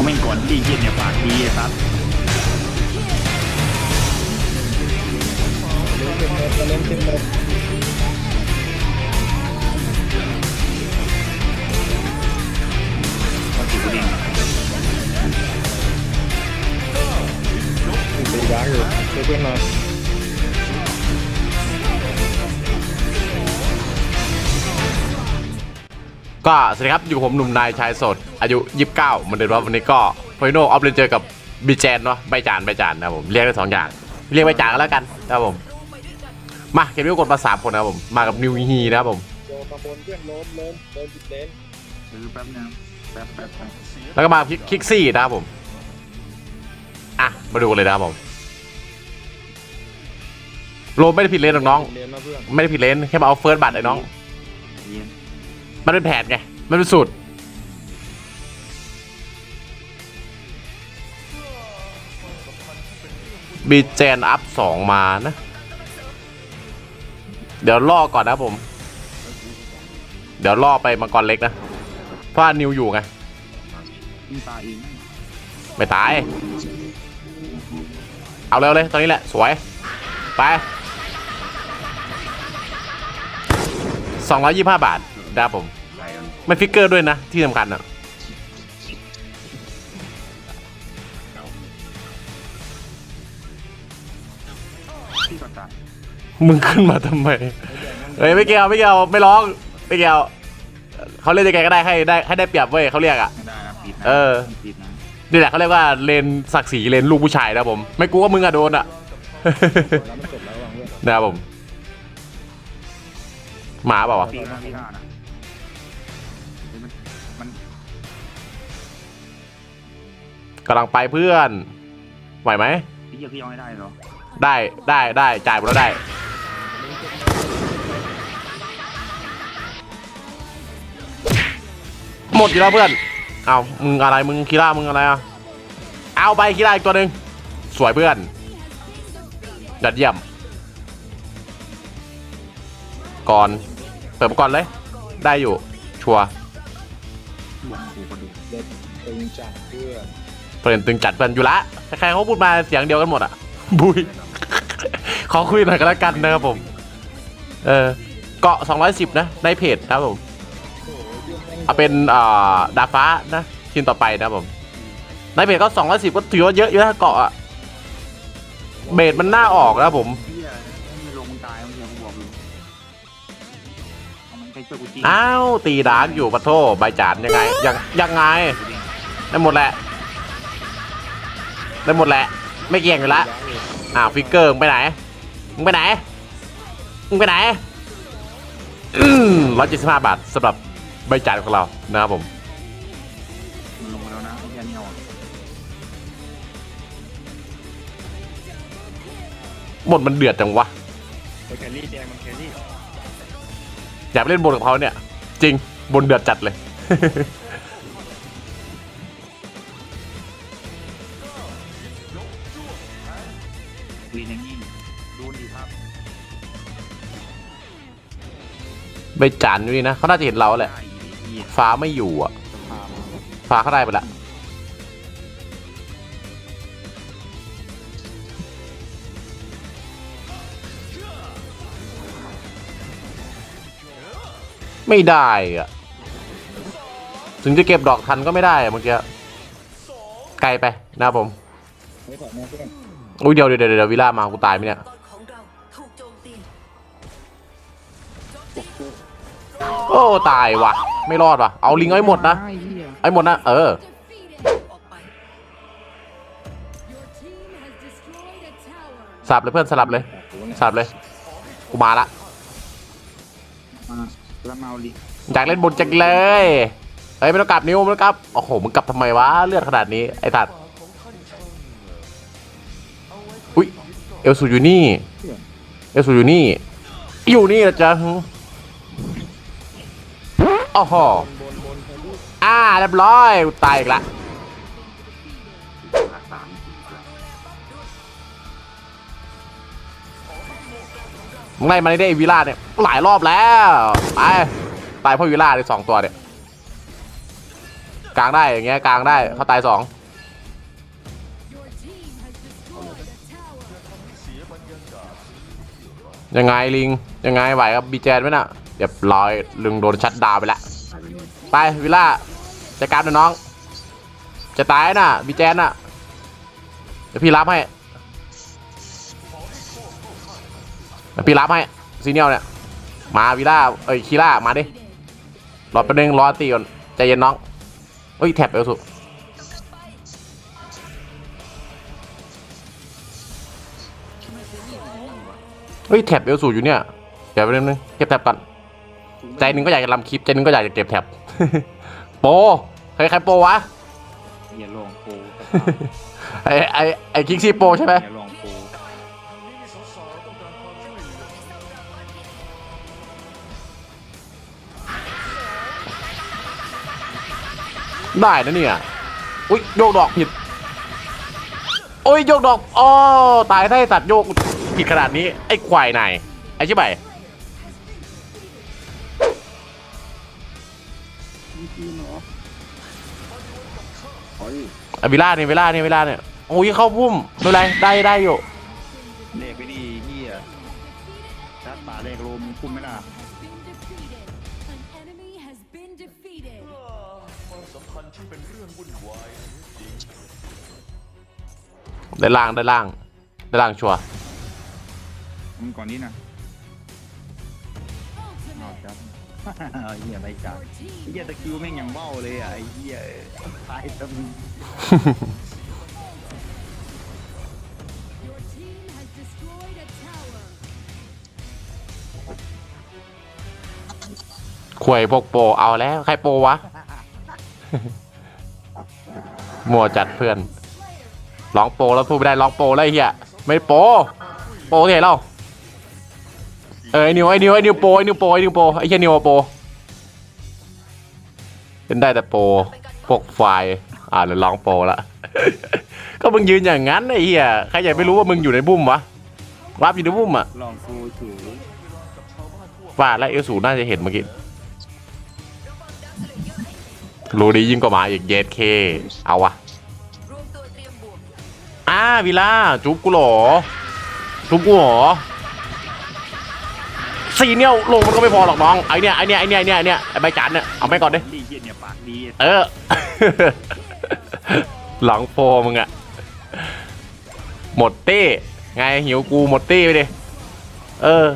เขาไม่ก่อนดีเย็นเนี่ยปากดีไอ้ซัดเล่นขึ้นเลยเขาจิ๋วเด้งตีดาร์กอยู่ช่วยเพื่อนหน่อย ก็สวัสดีครับอยู่กับผมหนุ่มนายชายสด อายุ 29เหมือนเดิมว่าวันนี้ก็ฟอยโนออฟเลนเจอกับบีแจนเนาะใบจานใบจานนะผมเรียกได้สองอย่าง เรียกใบจานก็แล้วกันนะครับผมมาเกมนี้ก็กดมาสามคนนะครับผมมากับนิวฮีนะครับผมโดนมาบนเพื่อนล้มล้มโดนจิตเลนคือแป๊บนึงแป๊บแป๊บแป๊บแล้วก็มาคิกคิกซี่นะครับผมอะมาดูกันเลยนะครับผมโลไม่ได้ผิดเลนหรอกน้องเลนมาเพื่อนไม่ได้ผิดเลนแค่มาเอาเฟิร์สบัตรไอ้น้องเย็น มันเป็นแผนไง มันเป็นสูตรบีเจนอัพสองมานะ เดี๋ยวล่อก่อนนะผม เดี๋ยวล่อไปมังกรเล็กนะเพราะว่านิวอยู่ไง มีตาเองไม่ตาย เอาเร็วเลย ตอนนี้แหละ สวย ไป 225 บาทนะครับผม ใส่กันไม่ฟิกเกอร์ด้วยนะ ที่สำคัญอะพี่ก็ตายมึงขึ้นมาทำไมเฮ้ยไม่เกี่ยวไม่เกี่ยวไม่ร้องไม่เกี่ยวเขาเล่นยังไงก็ได้ให้ได้ให้ได้เปรียบเว้ยเขาเรียกอะ ไม่ได้นะปิดนะเออ ปิดนะนี่แหละเขาเรียกว่าเลนศักดิ์ศรีเลนลูกผู้ชายนะผม ไม่กลัวว่ามึงอะโดนอะแล้วมันจบแล้ววางเพื่อนนะครับผมหมาเปล่าวะ ปีหน้าปีหน้านะ กำลังไปเพื่อนไหวไหมพี่เหี้ยพี่เอาไม่ได้เหรอได้ได้ได้จ่ายหมดแล้วได้ หมดอยู่แล้วเพื่อนเอามึงอะไรมึงคีร่ามึงอะไรอะเอาไปคีร่าอีกตัวหนึ่งสวยเพื่อนยอดเยี่ยม ก่อนเปิดมาก่อนเลย ได้อยู่ชัวร์บวกกูกระดูกเด็ดตึงจัดเพื่อน เปลี่ยนตึงจัดเพื่อนอยู่ละใครๆเขาพูดมาเสียงเดียวกันหมดอะ บุยขอคุยหน่อยก็แล้วกันนะครับผม เออเกาะ 210 นะ ในเพจนะครับผมโอ้โหยืนแม่งเอาเป็นอ่าดาดฟ้านะทีมต่อไปนะครับผม ในเพจก็ 210 ก็ถือว่าเยอะอยู่นะเกาะอะเบสมันน่าออกนะครับผมเหี้ยไม่ลงมึงตายมึงเหี้ยกูบอกเลยเอามันใครช่วยกูจริงอ้าวตีดาร์กอยู่ปะโทใบจานยังไงยังยังไงได้หมดแหละ ได้หมดแหละ ไม่เกี่ยงอยู่ละอ้าวฟิกเกอร์มึงไปไหนมึงไปไหนมึงไปไหนอืมร้อยเจ็ดสิบห้าบาทสำหรับใบจ่ายของเรานะครับผมลงมาแล้วนะไอ้เหี้ยนี่เอาบทมันเดือดจังวะไปแครี่แดงมันแครี่อยากเล่นบนกับเขาเนี่ย จริงบนเดือดจัดเลย วีนย่านี้ดูดีครับใบจานอยู่นี่นะเขาน่าจะเห็นเราแหละฟ้าไม่อยู่อะ ฟ้าเขาได้ไปละไม่ได้อะ ถึงจะเก็บดอกทันก็ไม่ได้เมื่อกี้ไกลไปนะผม ไม่ถอดมาเพื่อนอุ้ยเดี๋ยวเดี๋ยวเดี๋ยววิล่ามากูตายไหมเนี่ยมังกรของเราถูกโจมตีโอ้ตายว่ะ ไม่รอดว่ะ เอาลิงเอาให้หมดนะ ไอ้เหี้ยไอ้หมดนะ เออออกไปสับเลยเพื่อนสลับเลยแต่กูเนี่ยสลับเลย กูมาละ มาแล้วมาเอาลิอยากเล่นบนจังเลย เฮ้ยไม่ต้องกลับนิ้วไม่ต้องกลับ โอ้โหมึงกลับทำไมวะเลือดขนาดนี้ไอ้ตัด เอลสูอยู่นี่ เอลสูอยู่นี่ อยู่นี่นะจ๊ะโอ้โหอ่าเรียบร้อยตายอีกละมึงไล่มาได้ไอ้วิล่าเนี่ยหลายรอบแล้วไปตายเพราะวิล่าเลยสองตัวเนี่ยกลางได้อย่างเงี้ยกลางได้เขาตายสอง ยังไงลิง ยังไงไหวกับบีแจนไหมน่ะเรียบร้อยลึงโดนชัดดาวไปแล้วตายไปเลยไปวิลล่าจัดการน้องจะตายน่ะบีแจนน่ะเดี๋ยวพี่รับให้เดี๋ยวพี่รับให้ซีเนียลเนี่ยมาวิลล่าเอ้ยคีล่ามาดิรอแป๊บนึงรอตีก่อนใจเย็นน้องเฮ้ยแท็บเอลสุ เฮ้ยแท็บเอลสูอยู่เนี่ยเดี๋ยวไปบนึงเก็บแท็บก่อนใจหนึ่งก็อยากจะทำคลิปใจหนึ่งก็อยากจะเก็บแท็บโปใครใครโปวะอย่าลองโปรไอไอไอคิกซี่โปใช่ไหมอย่าลองโปรได้นะเนี่ย อุ้ยโยกดอกผิดโอ้ยโยกดอกอ๋อตายได้สัตว์โยก ผิดขนาดนี้ ไอ้ควายนายไอ้ชิบไปนี่คือเหรอเฮ้ยไอ้วิล่าเนี่ยวิล่าเนี่ยวิล่าเนี่ยโอ้ยเข้าพุ่มไม่เป็นไรได้ได้อยู่เลขไปดีเฮียชัดป่าเลขโลมคุ้มไหมล่ะ Been defeated. An enemy has been defeated. ได้ล่างได้ล่างได้ล่างชัวร์ มึงก่อนนี้นะเอา Ultimate. จับเอาเฮียไม่จับ Your ไอ้ team เฮียตะคิวแม่งยังเบ้าเลยอะไอ้เฮียตายตะมึง Your team has destroyed a tower. ควยพวกโปรเอาแล้ว ใครโปรวะ มัวจัดเพื่อนร้องโปรแล้วพูดไม่ได้ร้องโปรแล้วไอ้เหี้ยไม่โปรโปรที่ไหนเล่า เออไอ้นิวไอ้นิวไอ้นิวโปรไอ้นิวโปรไอ้นิวโปรไอ้เหี้ยนิวโปรเป็นได้แต่โปรพวกไฟล์อ่าเดี๋ยวร้องโปรละ ก็มึงยืนอย่างนั้นไอ้เหี้ยใครอยากไม่รู้ว่ามึงอยู่ในบุ้มวะรับอยู่ในบุ้มอะลองโปรเฉยว่าและเอลสูน่าจะเห็นเมื่อกี้รู้ดียิ่งกว่าหมาอีกเยสเค เอาวะอ้าวิล่าจุ๊บกูหรอจุ๊บกูหรอ สีเนี่ยลงมันก็ไม่พอหรอกน้องไอเนี่ยไอเนี่ยไอเนี่ยไอเนี่ยไอเนี่ยไอใบจันเนี่ยเอาไปก่อนดิดีเฮียเนี่ยปากดีเออ หลังโฟมึงอะหมดตี้ไงหิวกูหมดตี้ไปดิเออ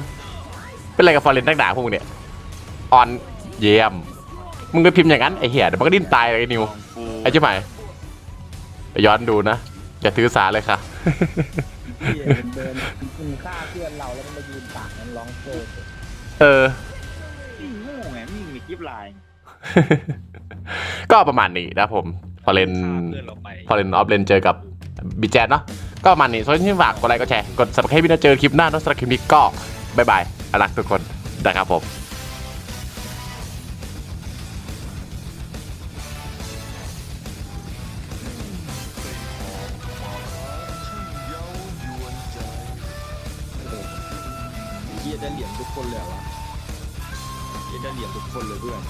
เป็นไรกับฟอร์เรนนักด่าพวกมึงเนี่ยออนเยี่ยมมึงไปพิมพ์อย่างนั้นไอ้เหี้ยเดี๋ยวมันก็ดิ้นตายเลยไอ้นิวลองโปรไอ้เจ้าใหม่ไปย้อนดูนะอย่าถือสาเลยค่ะ เหี้ยเดินคุณฆ่าเพื่อนเราแล้วมันมายืนปากมันร้องโซ่เออ นี่โง่ไงนี่มีคลิปไลน์ก็ประมาณนี้นะผมพอเล่นฆ่าเพื่อนเราไป พอเล่นออฟเลนเจอกับบีแจนเนาะก็ประมาณนี้ส่วนที่ฝากกดไลค์กดแชร์ กดสับสไครต์วินาเจอคลิปหน้าเนอะสำหรับคลิปนี้ก็บายบายรักทุกคนนะครับผม ยได้เหรียญทุกคนเลยเหรอวะเฮียได้เหรียญทุกคนเลยเพื่อน